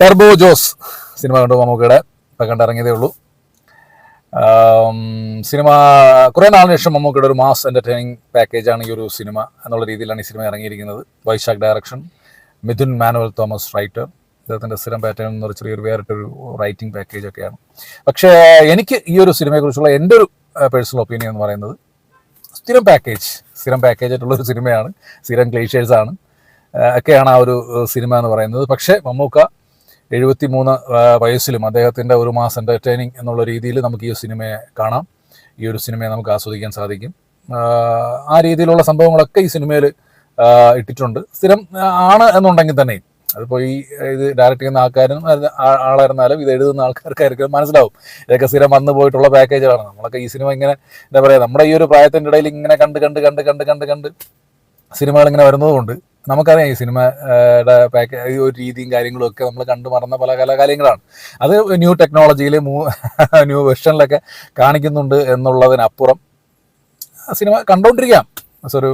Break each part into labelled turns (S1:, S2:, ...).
S1: Turbo Jose cinema കണ്ടു മമ്മൂക്കയുടെ. ഇപ്പം കണ്ടിറങ്ങിയതേ ഉള്ളൂ. സിനിമ കുറേ നാളിന് ശേഷം മമ്മൂക്കയുടെ ഒരു മാസ് എന്റർടൈനിങ് പാക്കേജാണ് ഈ ഒരു സിനിമ എന്നുള്ള രീതിയിലാണ് ഈ സിനിമ ഇറങ്ങിയിരിക്കുന്നത്. വൈശാഖ് ഡയറക്ഷൻ മിഥുൻ മാനുവൽ തോമസ് റൈറ്റർ അദ്ദേഹത്തിന്റെ സ്ഥിരം പാറ്റേൺ എന്ന് പറഞ്ഞ ചെറിയൊരു വേറിട്ടൊരു റൈറ്റിംഗ് പാക്കേജ് ഒക്കെയാണ്. പക്ഷേ എനിക്ക് ഈ ഒരു സിനിമയെക്കുറിച്ചുള്ള എന്റെ ഒരു പേഴ്സണൽ ഒപ്പീനിയൻ എന്ന് പറയുന്നത് സ്ഥിരം പാക്കേജ് സ്ഥിരം പാക്കേജ് ആയിട്ടുള്ള ഒരു സിനിമയാണ്. സ്ഥിരം ക്ലീഷേഴ്സാണ് ഒക്കെയാണ് ആ ഒരു സിനിമ എന്ന് പറയുന്നത്. പക്ഷേ മമ്മൂക്ക എഴുപത്തി മൂന്ന് വയസ്സിലും അദ്ദേഹത്തിന്റെ ഒരു മാസം എന്റർടൈനിങ് എന്നുള്ള രീതിയിൽ നമുക്ക് ഈ സിനിമയെ കാണാം. ഈ ഒരു സിനിമയെ നമുക്ക് ആസ്വദിക്കാൻ സാധിക്കും. ആ രീതിയിലുള്ള സംഭവങ്ങളൊക്കെ ഈ സിനിമയിൽ ഇട്ടിട്ടുണ്ട്. സ്ഥിരം ആണ് എന്നുണ്ടെങ്കിൽ തന്നെ അതിപ്പോൾ ഈ ഇത് ഡയറക്റ്റ് ചെയ്യുന്ന ആൾക്കാരും ആളായിരുന്നാലും ഇത് എഴുതുന്ന ആൾക്കാർക്കായിരിക്കും മനസ്സിലാവും. ഇതൊക്കെ സ്ഥിരം വന്നു പോയിട്ടുള്ള പാക്കേജുകളാണ് നമ്മളൊക്കെ ഈ സിനിമ ഇങ്ങനെ എന്താ പറയുക നമ്മുടെ ഈ ഒരു പ്രായത്തിന്റെ ഇടയിൽ ഇങ്ങനെ കണ്ട് കണ്ട് കണ്ട് കണ്ട് കണ്ട് കണ്ട് സിനിമകൾ ഇങ്ങനെ വരുന്നതുകൊണ്ട് നമുക്കറിയാം ഈ സിനിമയുടെ പാക്ക് ഒരു രീതിയും കാര്യങ്ങളും ഒക്കെ നമ്മൾ കണ്ടു മറന്ന പല കല കാര്യങ്ങളാണ് അത് ന്യൂ ടെക്നോളജിയിൽ ന്യൂ വെർഷനിലൊക്കെ കാണിക്കുന്നുണ്ട് എന്നുള്ളതിനപ്പുറം സിനിമ കണ്ടുകൊണ്ടിരിക്കാം ഒരു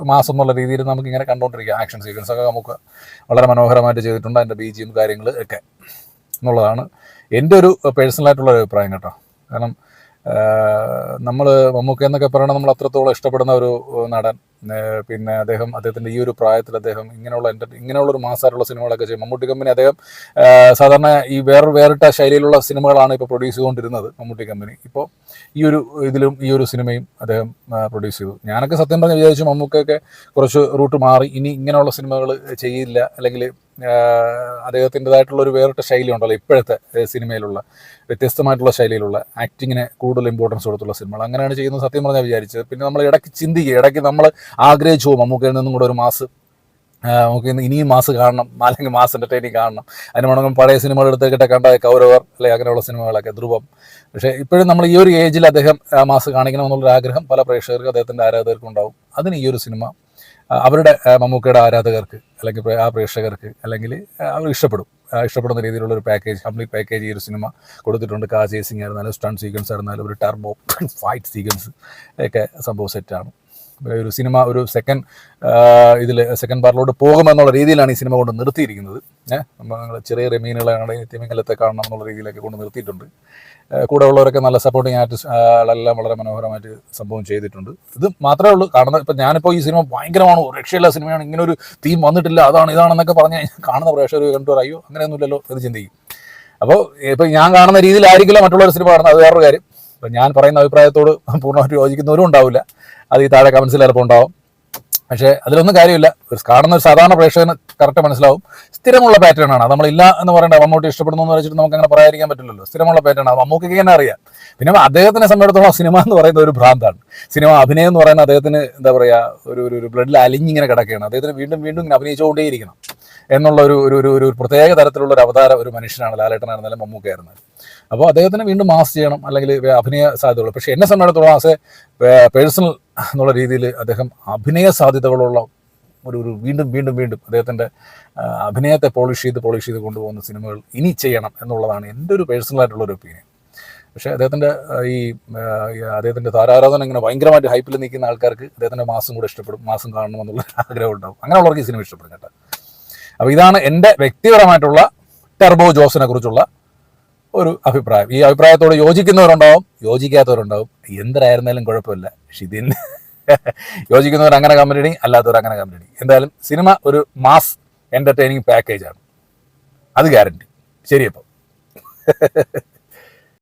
S1: മാസം എന്നുള്ള രീതിയിൽ നമുക്ക് ഇങ്ങനെ കണ്ടുകൊണ്ടിരിക്കാം ആക്ഷൻ സീക്വൻസ് ഒക്കെ നമുക്ക് വളരെ മനോഹരമായിട്ട് ചെയ്തിട്ടുണ്ട്. അതിന്റെ ബി ജിയും കാര്യങ്ങൾ ഒക്കെ എന്നുള്ളതാണ് എന്റെ ഒരു പേഴ്സണലായിട്ടുള്ള ഒരു അഭിപ്രായം കേട്ടോ. കാരണം നമ്മൾ മമ്മൂക്ക എന്നൊക്കെ പറയണത് നമ്മൾ അത്രത്തോളം ഇഷ്ടപ്പെടുന്ന ഒരു നടൻ പിന്നെ അദ്ദേഹം അദ്ദേഹത്തിന്റെ ഈ ഒരു പ്രായത്തിൽ അദ്ദേഹം ഇങ്ങനെയുള്ള എന്റെ ഇങ്ങനെയുള്ള ഒരു മാസമായിട്ടുള്ള സിനിമകളൊക്കെ ചെയ്യും. മമ്മൂട്ടി കമ്പനി അദ്ദേഹം സാധാരണ ഈ വേറെ വേറിട്ട ശൈലിയിലുള്ള സിനിമകളാണ് ഇപ്പോൾ പ്രൊഡ്യൂസ് ചെയ്തുകൊണ്ടിരുന്നത് മമ്മൂട്ടി കമ്പനി ഇപ്പോൾ ഈ ഒരു ഇതിലും ഈ ഒരു സിനിമയും അദ്ദേഹം പ്രൊഡ്യൂസ് ചെയ്തു. ഞാനൊക്കെ സത്യം പറഞ്ഞ് വിചാരിച്ചു മമ്മൂക്കൊക്കെ കുറച്ച് റൂട്ട് മാറി. ഇനി ഇങ്ങനെയുള്ള സിനിമകൾ ചെയ്യില്ല. അല്ലെങ്കിൽ അദ്ദേഹത്തിന്റെതായിട്ടുള്ള ഒരു വേറിട്ട ശൈലി ഉണ്ടല്ലോ ഇപ്പോഴത്തെ സിനിമയിലുള്ള വ്യത്യസ്തമായിട്ടുള്ള ശൈലിയിലുള്ള ആക്ടിങ്ങിന് കൂടുതൽ ഇമ്പോർട്ടൻസ് കൊടുത്തുള്ള സിനിമകൾ. അങ്ങനെയാണ് ചെയ്യുന്നത് സത്യം പറഞ്ഞാൽ വിചാരിച്ചത്. പിന്നെ നമ്മൾ ഇടയ്ക്ക് ചിന്തിക്കുക ഇടയ്ക്ക് നമ്മൾ ആഗ്രഹിച്ചു പോകും മമ്മൂക്കയിൽ നിന്നും കൂടെ ഒരു മാസ് നമുക്ക് ഇനിയും മാസ് കാണണം അല്ലെങ്കിൽ മാസ് എന്റർടൈനിങ് കാണണം. അതിന് വേണമെങ്കിൽ പഴയ സിനിമകൾ എടുത്തേക്കിട്ട് കണ്ട കൗരവർ അല്ലെങ്കിൽ അങ്ങനെയുള്ള സിനിമകളൊക്കെ ധ്രുവം. പക്ഷേ ഇപ്പോഴും നമ്മൾ ഈ ഒരു ഏജിൽ അദ്ദേഹം മാസ് കാണിക്കണമെന്നുള്ളൊരു ആഗ്രഹം പല പ്രേക്ഷകർക്കും അദ്ദേഹത്തിന്റെ ആരാധകർക്കും ഉണ്ടാവും. അതിന് ഈ ഒരു സിനിമ അവരുടെ മമ്മൂക്കയുടെ ആരാധകർക്ക് അല്ലെങ്കിൽ ആ പ്രേക്ഷകർക്ക് അല്ലെങ്കിൽ അവർ ഇഷ്ടപ്പെടും. ഇഷ്ടപ്പെടുന്ന രീതിയിലുള്ള ഒരു പാക്കേജ് കംപ്ലീറ്റ് പാക്കേജ് ഈ ഒരു സിനിമ കൊടുത്തിട്ടുണ്ട്. കാ ചേസിങ് ആയിരുന്നാലും സ്റ്റൺ സീക്വൻസ് ആയിരുന്നാലും ഒരു ടർബോ ഫൈറ്റ് സീക്വൻസ് ഒക്കെ സംഭവം സെറ്റാണ് ഒരു സിനിമ ഒരു സെക്കൻഡ് ഇതിൽ സെക്കൻഡ് പാർട്ടിലോട്ട് പോകുമെന്നുള്ള രീതിയിലാണ് ഈ സിനിമ കൊണ്ട് നിർത്തിയിരിക്കുന്നത്. നമ്മൾ ചെറിയ ചെറിയ മീനുകളാണെങ്കിൽ തിമിംഗലത്തെ കാണണം എന്നുള്ള രീതിയിലൊക്കെ കൊണ്ട് നിർത്തിയിട്ടുണ്ട്. കൂടെ ഉള്ളവരൊക്കെ നല്ല സപ്പോർട്ടിങ് ആർട്ടിസ്റ്റുകളെല്ലാം വളരെ മനോഹരമായിട്ട് സംഭവം ചെയ്തിട്ടുണ്ട്. ഇത് മാത്രമേ ഉള്ളൂ. കാണുന്ന ഇപ്പം ഞാനിപ്പോൾ ഈ സിനിമ ഭയങ്കരമാണ്. രക്ഷയില്ല സിനിമയാണ്. ഇങ്ങനെ ഒരു തീം വന്നിട്ടില്ല. അതാണ് ഇതാണെന്നൊക്കെ പറഞ്ഞ് കാണുന്ന പ്രേക്ഷകർ കണ്ടു. അയ്യോ അങ്ങനെയൊന്നുമില്ലല്ലോ എന്ന് ചിന്തിക്കും. അപ്പോൾ ഇപ്പം ഞാൻ കാണുന്ന രീതിയിലായിരിക്കില്ല മറ്റുള്ളവർ സിനിമ കാണുന്നത്. അത് വേറൊരു കാര്യം. ഇപ്പം ഞാൻ പറയുന്ന അഭിപ്രായത്തോട് പൂർണമായിട്ട് യോജിക്കുന്നവരും ഉണ്ടാവില്ല. അത് ഈ താഴെ കമൻസിൽ ചിലപ്പോൾ ഉണ്ടാവും. പക്ഷേ അതിലൊന്നും കാര്യമില്ല. ഒരു കാണുന്ന ഒരു സാധാരണ പ്രേക്ഷകന് കറക്റ്റ് മനസ്സിലാവും. സ്ഥിരമുള്ള പാറ്റേൺ ആണ്. നമ്മളില്ല എന്ന് പറയേണ്ട മമ്മൂട്ടി ഇഷ്ടപ്പെടുന്നു എന്ന് വെച്ചിട്ട് നമുക്ക് അങ്ങനെ പറയാതിരിക്കാൻ പറ്റില്ലല്ലോ. സ്ഥിരമുള്ള പാറ്റേൺ ആണ്. മമ്മൂക്കൊക്കെ തന്നെ അറിയാം. പിന്നെ അദ്ദേഹത്തിനെ സംബന്ധിച്ചിടത്തോളം സിനിമ എന്ന് പറയുന്ന ഒരു ഭ്രാന്താണ്. സിനിമ അഭിനയം എന്ന് പറയുന്നത് അദ്ദേഹത്തിന് എന്താ പറയുക ഒരു ഒരു ബ്ലഡിൽ അലിഞ്ഞിങ്ങനെ കിടക്കുകയാണ്. അദ്ദേഹത്തിന് വീണ്ടും വീണ്ടും ഇങ്ങനെ അഭിനയിച്ചുകൊണ്ടേയിരിക്കണം എന്നുള്ള ഒരു ഒരു ഒരു പ്രത്യേക തരത്തിലുള്ള ഒരു അവതാര ഒരു മനുഷ്യനാണ് ലാലേട്ടനായിരുന്നാലും മമ്മൂക്കയായിരുന്നാലും. അപ്പോൾ അദ്ദേഹത്തിന് വീണ്ടും മാസ് ചെയ്യണം അല്ലെങ്കിൽ അഭിനയ സാധ്യതയുള്ളൂ. പക്ഷേ എന്നെ സംബന്ധിച്ചിടത്തോളം ആസ് എ പേഴ്സണൽ എന്നുള്ള രീതിയിൽ അദ്ദേഹം അഭിനയ സാധ്യതകളുള്ള ഒരു ഒരു വീണ്ടും വീണ്ടും വീണ്ടും അദ്ദേഹത്തിന്റെ അഭിനയത്തെ പോളിഷ് ചെയ്ത് പോളിഷ് ചെയ്ത് കൊണ്ടുപോകുന്ന സിനിമകൾ ഇനി ചെയ്യണം എന്നുള്ളതാണ് എന്റെ ഒരു പേഴ്സണലായിട്ടുള്ള ഒരു ഒപ്പീനിയൻ പക്ഷേ അദ്ദേഹത്തിന്റെ ഈ അദ്ദേഹത്തിന്റെ താരാരാധന ഇങ്ങനെ ഭയങ്കരമായിട്ട് ഹൈപ്പിൽ നിൽക്കുന്ന ആൾക്കാർക്ക് അദ്ദേഹത്തിന്റെ മാസം കൂടെ ഇഷ്ടപ്പെടും മാസം കാണണം എന്നുള്ള ആഗ്രഹം ഉണ്ടാവും. അങ്ങനെയുള്ളവർക്ക് ഈ സിനിമ ഇഷ്ടപ്പെടും കേട്ടോ. അപ്പോൾ ഇതാണ് എന്റെ വ്യക്തിപരമായിട്ടുള്ള ടെർബോ ജോസിനെ കുറിച്ചുള്ള ഒരു അഭിപ്രായം. ഈ അഭിപ്രായത്തോട് യോജിക്കുന്നവരുണ്ടാവും യോജിക്കാത്തവരുണ്ടാവും. എന്തരായിരുന്നാലും കുഴപ്പമില്ല. പക്ഷെ ഇതിന് യോജിക്കുന്നവർ അങ്ങനെ കമ്പനി അല്ലാത്തവർ അങ്ങനെ കമ്പനി എന്തായാലും സിനിമ ഒരു മാസ് എന്റർടൈനിങ് പാക്കേജാണ് അത് ഗ്യാരണ്ടി ശരിയപ്പോൾ